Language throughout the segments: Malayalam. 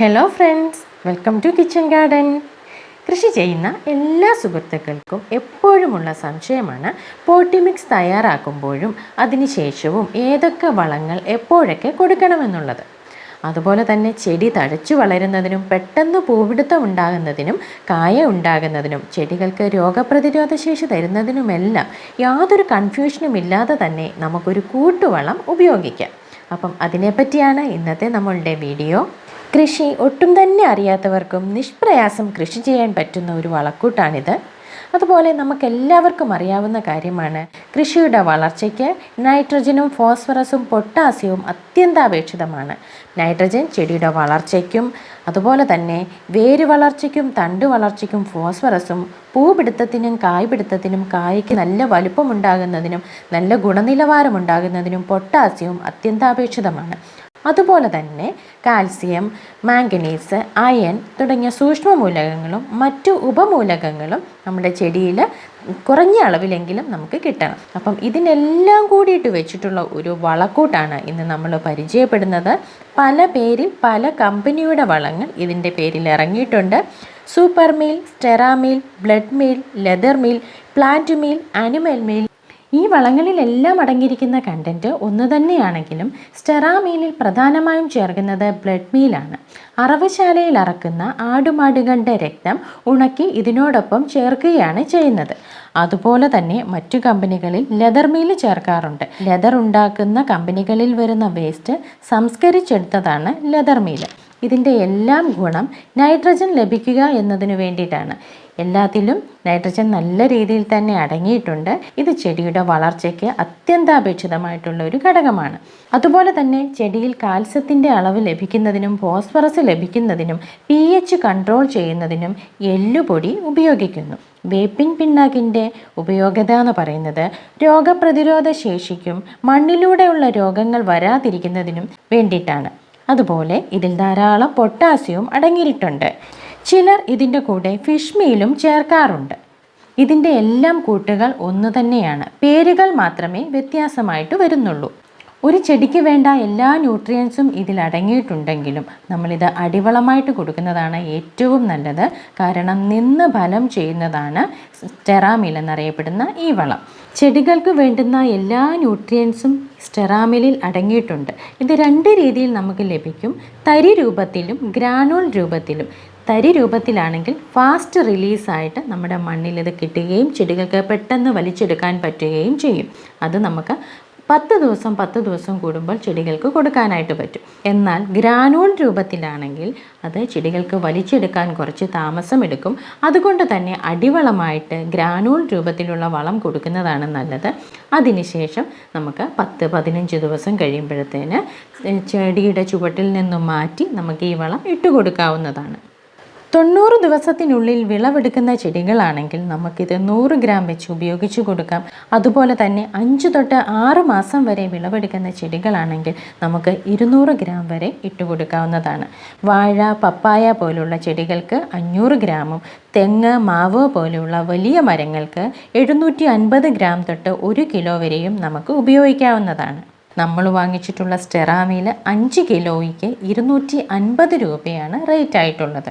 Hello friends welcome to kitchen garden കൃഷി ചെയ്യുന്ന എല്ലാ സുഹൃത്തുക്കൾക്കും എപ്പോഴുമുള്ള സംശയമാണ് പോട്ടി മിക്സ് തയ്യാറാക്കുമ്പോഴും അതിനുശേഷവും ഏതൊക്കെ വളങ്ങൾ എപ്പോഴൊക്കെ കൊടുക്കണമെന്നുള്ളത്. അതുപോലെ തന്നെ ചെടി തഴച്ചു വളരുന്നതിനും പെട്ടെന്ന് പൂവിടുത്തം ഉണ്ടാകുന്നതിനും കായ ഉണ്ടാകുന്നതിനും ചെടികൾക്ക് രോഗപ്രതിരോധ ശേഷി തരുന്നതിനുമെല്ലാം യാതൊരു കൺഫ്യൂഷനും ഇല്ലാതെ തന്നെ നമുക്കൊരു കൂട്ടുവളം ഉപയോഗിക്കാം. അപ്പം അതിനെപ്പറ്റിയാണ് ഇന്നത്തെ നമ്മളുടെ വീഡിയോ കൃഷി ഒട്ടും തന്നെ അറിയാത്തവർക്കും നിഷ്പ്രയാസം കൃഷി ചെയ്യാൻ പറ്റുന്ന ഒരു വളക്കൂട്ടാണിത്. അതുപോലെ നമുക്കെല്ലാവർക്കും അറിയാവുന്ന കാര്യമാണ് കൃഷിയുടെ വളർച്ചയ്ക്ക് നൈട്രജനും ഫോസ്ഫറസും പൊട്ടാസ്യവും അത്യന്താപേക്ഷിതമാണ്. നൈട്രജൻ ചെടിയുടെ വളർച്ചയ്ക്കും അതുപോലെ തന്നെ വേര് വളർച്ചയ്ക്കും തണ്ട് വളർച്ചയ്ക്കും ഫോസ്ഫറസും പൂപിടുത്തത്തിനും കായ്പിടുത്തത്തിനും കായ്ക്ക് നല്ല വലുപ്പമുണ്ടാകുന്നതിനും നല്ല ഗുണനിലവാരമുണ്ടാകുന്നതിനും പൊട്ടാസ്യവും അത്യന്താപേക്ഷിതമാണ്. അതുപോലെ തന്നെ കാൽസ്യം മാംഗനീസ് അയൺ തുടങ്ങിയ സൂക്ഷ്മ മൂലകങ്ങളും മറ്റു ഉപമൂലകങ്ങളും നമ്മുടെ ചെടിയിൽ കുറഞ്ഞ അളവിലെങ്കിലും നമുക്ക് കിട്ടണം. അപ്പം ഇതിനെല്ലാം കൂടിയിട്ട് വെച്ചിട്ടുള്ള ഒരു വളക്കൂട്ടാണ് ഇന്ന് നമ്മൾ പരിചയപ്പെടുന്നത്. പല പേരിൽ പല കമ്പനിയുടെ വളങ്ങൾ ഇതിന്റെ പേരിൽ ഇറങ്ങിയിട്ടുണ്ട്. Super meal സ്റ്റെറാമീൽ blood meal leather meal plant meal animal meal ഈ വളങ്ങളിലെല്ലാം അടങ്ങിയിരിക്കുന്ന കണ്ടന്റ് ഒന്ന് തന്നെയാണെങ്കിലും സ്റ്റെറാമീലിൽ പ്രധാനമായും ചേർക്കുന്നത് ബ്ലഡ് മീലാണ് അറവശാലയിൽ അറക്കുന്ന ആടുമാടുകളുടെ രക്തം ഉണക്കി ഇതിനോടൊപ്പം ചേർക്കുകയാണ് ചെയ്യുന്നത്. അതുപോലെ തന്നെ മറ്റു കമ്പനികളിൽ ലെതർ മീൽ ചേർക്കാറുണ്ട്. ലെതർ ഉണ്ടാക്കുന്ന കമ്പനികളിൽ വരുന്ന വേസ്റ്റ് സംസ്കരിച്ചെടുത്തതാണ് ലെതർ മീൽ ഇതിന്റെ എല്ലാം ഗുണം നൈട്രജൻ ലഭിക്കുക എന്നതിനു വേണ്ടിയിട്ടാണ്. എല്ലാത്തിലും നൈട്രജൻ നല്ല രീതിയിൽ തന്നെ അടങ്ങിയിട്ടുണ്ട്. ഇത് ചെടിയുടെ വളർച്ചയ്ക്ക് അത്യന്താപേക്ഷിതമായിട്ടുള്ള ഒരു ഘടകമാണ്. അതുപോലെ തന്നെ ചെടിയിൽ കാൽസ്യത്തിന്റെ അളവ് ലഭിക്കുന്നതിനും ഫോസ്ഫറസ് ലഭിക്കുന്നതിനും പി എച്ച് കൺട്രോൾ ചെയ്യുന്നതിനും എല്ലുപൊടി ഉപയോഗിക്കുന്നു. വേപ്പിൻ പിണ്ണാക്കിന്റെ ഉപയോഗത എന്ന് പറയുന്നത് രോഗപ്രതിരോധ ശേഷിക്കും മണ്ണിലൂടെയുള്ള രോഗങ്ങൾ വരാതിരിക്കുന്നതിനും വേണ്ടിയിട്ടാണ്. അതുപോലെ ഇതിൽ ധാരാളം പൊട്ടാസ്യവും അടങ്ങിയിട്ടുണ്ട്. ചിലർ ഇതിന്റെ കൂടെ ഫിഷ് മീലും ചേർക്കാറുണ്ട്. ഇതിന്റെ എല്ലാം കൂട്ടുകൾ ഒന്നു തന്നെയാണ്. പേരുകൾ മാത്രമേ വ്യത്യാസമായിട്ട് വരുന്നുള്ളൂ. ഒരു ചെടിക്ക് വേണ്ട എല്ലാ ന്യൂട്രിയൻസും ഇതിൽ അടങ്ങിയിട്ടുണ്ടെങ്കിലും നമ്മളിത് അടിവളമായിട്ട് കൊടുക്കുന്നതാണ് ഏറ്റവും നല്ലത്. കാരണം നിന്ന് ഫലം ചെയ്യുന്നതാണ് സ്റ്റെറാമിൽ എന്നറിയപ്പെടുന്ന ഈ വളം. ചെടികൾക്ക് വേണ്ടുന്ന എല്ലാ ന്യൂട്രിയൻസും സ്റ്റെറാമിലിൽ അടങ്ങിയിട്ടുണ്ട്. ഇത് രണ്ട് രീതിയിൽ നമുക്ക് ലഭിക്കും. തരി രൂപത്തിലും ഗ്രാനോൾ രൂപത്തിലും. തരി രൂപത്തിലാണെങ്കിൽ ഫാസ്റ്റ് റിലീസായിട്ട് നമ്മുടെ മണ്ണിൽ ഇത് കിട്ടുകയും ചെടികൾക്ക് പെട്ടെന്ന് വലിച്ചെടുക്കാൻ പറ്റുകയും ചെയ്യും. അത് നമുക്ക് പത്ത് ദിവസം പത്ത് ദിവസം കൂടുമ്പോൾ ചെടികൾക്ക് കൊടുക്കാനായിട്ട് പറ്റും. എന്നാൽ ഗ്രാനൂൾ രൂപത്തിലാണെങ്കിൽ അത് ചെടികൾക്ക് വലിച്ചെടുക്കാൻ കുറച്ച് താമസമെടുക്കും അതുകൊണ്ട് തന്നെ അടിവളമായിട്ട് ഗ്രാനൂൾ രൂപത്തിലുള്ള വളം കൊടുക്കുന്നതാണ് നല്ലത്. അതിനുശേഷം നമുക്ക് പത്ത് പതിനഞ്ച് ദിവസം കഴിയുമ്പോഴത്തേന് ചെടിയുടെ ചുവട്ടിൽ നിന്നും മാറ്റി നമുക്ക് ഈ വളം ഇട്ട് കൊടുക്കാവുന്നതാണ് തൊണ്ണൂറ് ദിവസത്തിനുള്ളിൽ വിളവെടുക്കുന്ന ചെടികളാണെങ്കിൽ നമുക്കിത് നൂറ് ഗ്രാം വെച്ച് ഉപയോഗിച്ച് കൊടുക്കാം. അതുപോലെ തന്നെ അഞ്ച് തൊട്ട് ആറ് മാസം വരെ വിളവെടുക്കുന്ന ചെടികളാണെങ്കിൽ നമുക്ക് ഇരുന്നൂറ് ഗ്രാം വരെ ഇട്ട് കൊടുക്കാവുന്നതാണ്. വാഴ പപ്പായ പോലുള്ള ചെടികൾക്ക് അഞ്ഞൂറ് ഗ്രാമും തെങ്ങ് മാവ് പോലെയുള്ള വലിയ മരങ്ങൾക്ക് എഴുന്നൂറ്റി അൻപത് ഗ്രാം തൊട്ട് ഒരു കിലോ വരെയും നമുക്ക് ഉപയോഗിക്കാവുന്നതാണ്. നമ്മൾ വാങ്ങിച്ചിട്ടുള്ള സ്റ്റെറാമിൽ അഞ്ച് കിലോയ്ക്ക് ഇരുന്നൂറ്റി അൻപത് രൂപയാണ് റേറ്റ് ആയിട്ടുള്ളത്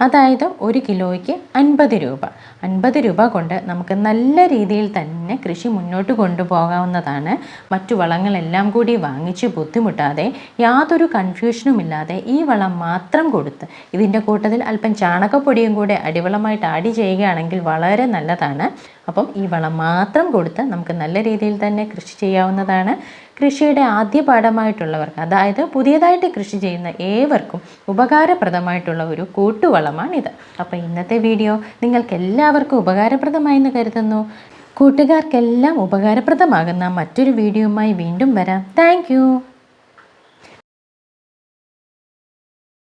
അതായത് ഒരു കിലോയ്ക്ക് അൻപത് രൂപ. അൻപത് രൂപ കൊണ്ട് നമുക്ക് നല്ല രീതിയിൽ തന്നെ കൃഷി മുന്നോട്ട് കൊണ്ടുപോകാവുന്നതാണ്. മറ്റു വളങ്ങളെല്ലാം കൂടി വാങ്ങിച്ച് ബുദ്ധിമുട്ടാതെ യാതൊരു കൺഫ്യൂഷനും ഇല്ലാതെ ഈ വളം മാത്രം കൊടുത്ത് ഇതിന്റെ കൂട്ടത്തിൽ അല്പം ചാണകപ്പൊടിയും കൂടെ അടിവളമായിട്ട് ആഡ് ചെയ്യുകയാണെങ്കിൽ വളരെ നല്ലതാണ്. അപ്പം ഈ വളം മാത്രം കൊടുത്ത് നമുക്ക് നല്ല രീതിയിൽ തന്നെ കൃഷി ചെയ്യാവുന്നതാണ് കൃഷിയുടെ ആദ്യ പാഠമായിട്ടുള്ളവർക്ക്. അതായത് പുതിയതായിട്ട് കൃഷി ചെയ്യുന്ന ഏവർക്കും ഉപകാരപ്രദമായിട്ടുള്ള ഒരു കൂട്ടുവളമാണിത്. അപ്പോൾ ഇന്നത്തെ വീഡിയോ നിങ്ങൾക്ക് എല്ലാവർക്കും ഉപകാരപ്രദമായെന്ന് കരുതുന്നു. കൂട്ടുകാർക്കെല്ലാം ഉപകാരപ്രദമാകുന്ന മറ്റൊരു വീഡിയോയുമായി വീണ്ടും വരാം. താങ്ക്